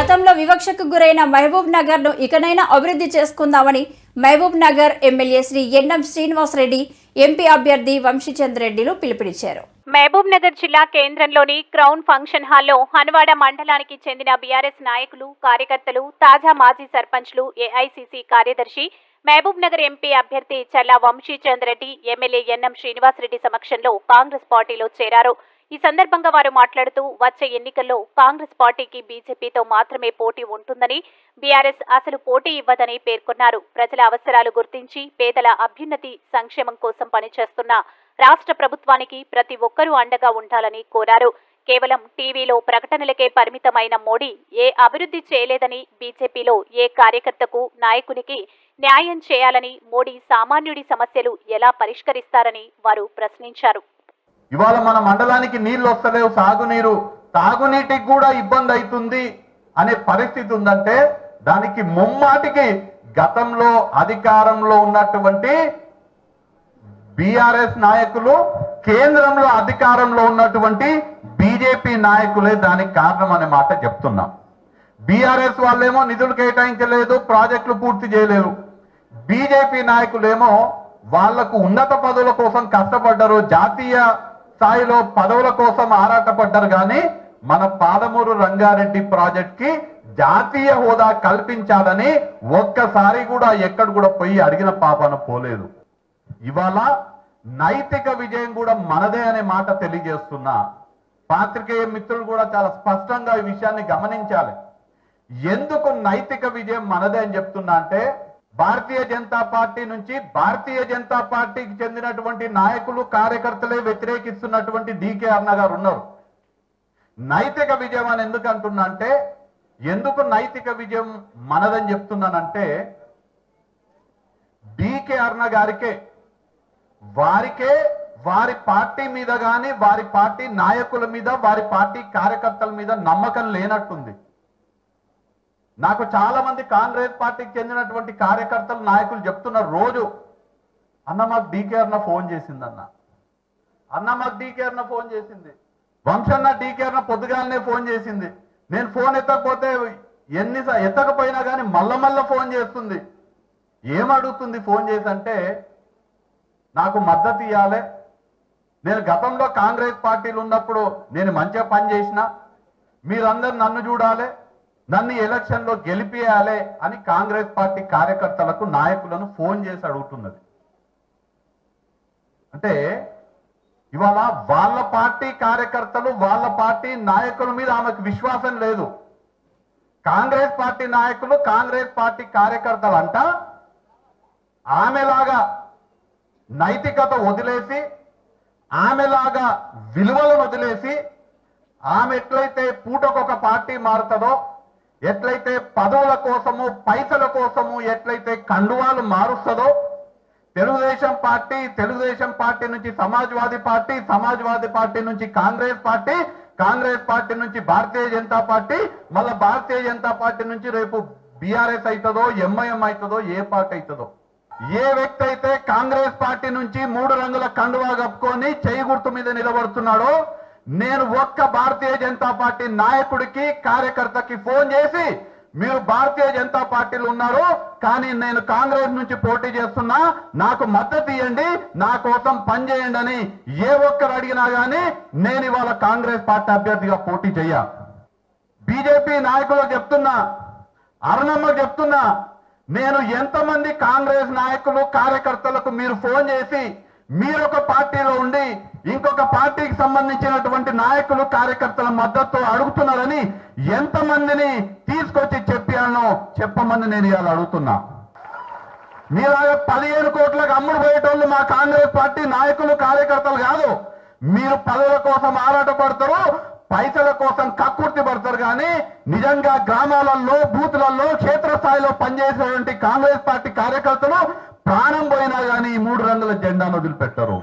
గతంలో వివక్షకు గురైన మహబూబ్ నగర్ను ఇకనైనా అభివృద్ధి చేసుకుందామని Mahabub Nagar MLA Shri NM Srinivasa Reddy MP అభ్యర్థి వంశీచంద్ రెడ్డిలు పిలుపునిచ్చారు. మహబూబ్ నగర్ జిల్లా కేంద్రంలోని క్రౌన్ ఫంక్షన్ హాల్లో హనువాడ మండలానికి చెందిన బీఆర్ఎస్ నాయకులు కార్యకర్తలు తాజా మాజీ సర్పంచ్లు ఏఐసిసి కార్యదర్శి మహబూబ్ నగర్ ఎంపీ అభ్యర్థి Challa Vamshichand Reddy MLA N M Srinivasa Reddy సమక్షంలో కాంగ్రెస్ పార్టీలో చేరారు. ఈ సందర్భంగా వారు మాట్లాడుతూ వచ్చే ఎన్నికల్లో కాంగ్రెస్ పార్టీకి బీజేపీతో మాత్రమే పోటీ ఉంటుందని బీఆర్ఎస్ అసలు పోటీ ఇవ్వదని పేర్కొన్నారు. ప్రజల అవసరాలు గుర్తించి పేదల అభ్యున్నతి సంక్షేమం కోసం పనిచేస్తున్న రాష్ట్ర ప్రభుత్వానికి ప్రతి ఒక్కరూ అండగా ఉండాలని కోరారు. కేవలం టీవీలో ప్రకటనలకే పరిమితమైన మోడీ ఏ అభివృద్ధి చేయలేదని బీజేపీలో ఏ కార్యకర్తకు నాయకునికి న్యాయం చేయాలని మోడీ సామాన్యుడి సమస్యలు ఎలా పరిష్కరిస్తారని వారు ప్రశ్నించారు. ఇవాళ మన మండలానికి నీళ్ళు వస్తలేవు సాగునీరు. తాగునీటికి కూడా ఇబ్బంది అవుతుంది అనే పరిస్థితి ఉందంటే దానికి ముమ్మాటికి గతంలో అధికారంలో ఉన్నటువంటి బీఆర్ఎస్ నాయకులు కేంద్రంలో అధికారంలో ఉన్నటువంటి బీజేపీ నాయకులే దానికి కారణం అనే మాట చెప్తున్నాం. బీఆర్ఎస్ వాళ్ళేమో నిధులు కేటాయించలేదు ప్రాజెక్టులు పూర్తి చేయలేరు బీజేపీ నాయకులేమో వాళ్ళకు ఉన్నత పదవుల కోసం కష్టపడ్డారు జాతీయ స్థాయిలో పదవుల కోసం ఆరాటపడ్డారు కానీ మన పాదమూరు రంగారెడ్డి ప్రాజెక్ట్కి జాతీయ హోదా కల్పించాలని ఒక్కసారి కూడా ఎక్కడ కూడా పోయి అడిగిన పాపన పోలేదు. ఇవాళ నైతిక విజయం కూడా మనదే అనే మాట తెలియజేస్తున్నా. పాత్రికేయ మిత్రులు కూడా చాలా స్పష్టంగా ఈ విషయాన్ని గమనించాలి. ఎందుకు నైతిక విజయం మనదే అని చెప్తున్నా అంటే భారతీయ జనతా పార్టీ నుంచి భారతీయ జనతా పార్టీకి చెందినటువంటి నాయకులు కార్యకర్తలే వ్యతిరేకిస్తున్నటువంటి డికే అన్న గారు ఉన్నారు. నైతిక విజయం అని ఎందుకు అంటున్నా అంటే ఎందుకు నైతిక విజయం మనదని చెప్తున్నానంటే డికే అర్ణ గారికే వారికే వారి పార్టీ మీద కానీ వారి పార్టీ నాయకుల మీద వారి పార్టీ కార్యకర్తల మీద నమ్మకం లేనట్టుంది. నాకు చాలా మంది కాంగ్రెస్ పార్టీకి చెందినటువంటి కార్యకర్తలు నాయకులు చెప్తున్నారు రోజు అన్న మాకు డీకే అన్న ఫోన్ చేసింది అన్న అన్న మాకు డీకే అన్న ఫోన్ చేసింది. వంశన్న డీకే అన్న పొద్దుగాలనే ఫోన్ చేసింది. నేను ఫోన్ ఎత్తకపోతే ఎన్ని ఎత్తకపోయినా కానీ మల్ల మల్ల ఫోన్ చేస్తుంది. ఏమడుగుతుంది ఫోన్ చేసి అంటే నాకు మద్దతు ఇవ్వాలి నేను గతంలో కాంగ్రెస్ పార్టీలు ఉన్నప్పుడు నేను మంచిగా పని చేసిన మీరందరు నన్ను చూడాలి. నన్ను ఎలక్షన్లో గెలిపియాలి అని కాంగ్రెస్ పార్టీ కార్యకర్తలకు నాయకులను ఫోన్ చేసి అడుగుతున్నది. అంటే ఇవాళ వాళ్ళ పార్టీ కార్యకర్తలు వాళ్ళ పార్టీ నాయకుల మీద ఆమెకు విశ్వాసం లేదు. కాంగ్రెస్ పార్టీ నాయకులు కాంగ్రెస్ పార్టీ కార్యకర్తలు అంట ఆమెలాగా నైతికత వదిలేసి ఆమెలాగా విలువలను వదిలేసి ఆమె ఎట్లయితే పూటకొక పార్టీ మారుతుందో ఎట్లయితే పదవుల కోసము పైసల కోసము ఎట్లయితే కండువాలు మారుస్తుందో తెలుగుదేశం పార్టీ తెలుగుదేశం పార్టీ నుంచి సమాజ్వాదీ పార్టీ సమాజ్వాదీ పార్టీ నుంచి కాంగ్రెస్ పార్టీ కాంగ్రెస్ పార్టీ నుంచి భారతీయ జనతా పార్టీ మళ్ళా భారతీయ జనతా పార్టీ నుంచి రేపు బీఆర్ఎస్ అవుతుందో ఎంఐఎం అవుతుందో ఏ పార్టీ అవుతుందో ఏ వ్యక్తి అయితే కాంగ్రెస్ పార్టీ నుంచి మూడు రంగుల కండువా కప్పుకొని చేయి గుర్తు మీద నిలబడుతున్నాడో నేను ఒక్క భారతీయ జనతా పార్టీ నాయకుడికి కార్యకర్తకి ఫోన్ చేసి మీరు భారతీయ జనతా పార్టీలో ఉన్నారు కానీ నేను కాంగ్రెస్ నుంచి పోటీ చేస్తున్నా నాకు మద్దతు ఇవ్వండి నా కోసం పనిచేయండి అని ఏ ఒక్కరు అడిగినా గానీ నేను ఇవాళ కాంగ్రెస్ పార్టీ అభ్యర్థిగా పోటీ చేయ. బీజేపీ నాయకులకు చెప్తున్నా అరుణమ్మ చెప్తున్నా నేను ఎంతమంది కాంగ్రెస్ నాయకులు కార్యకర్తలకు మీరు ఫోన్ చేసి మీరు ఒక పార్టీలో ఉండి ఇంకొక పార్టీకి సంబంధించినటువంటి నాయకులు కార్యకర్తల మద్దతు అడుగుతున్నారని ఎంతమందిని తీసుకొచ్చి చెప్పానో చెప్పమని నేను ఇవాళ అడుగుతున్నా. మీలాగే పదిహేను కోట్లకు అమ్ముడు పోయేటోళ్ళు మా కాంగ్రెస్ పార్టీ నాయకులు కార్యకర్తలు కాదు. మీరు పదవుల కోసం ఆరాటపడతారు పైసల కోసం కక్కుర్తి పడతారు కానీ నిజంగా గ్రామాలలో బూతులలో క్షేత్రస్థాయిలో పనిచేసేటువంటి కాంగ్రెస్ పార్టీ కార్యకర్తలు ప్రాణం పోయినా కానీ మూడు రంగుల జెండాను వదిలిపెట్టరు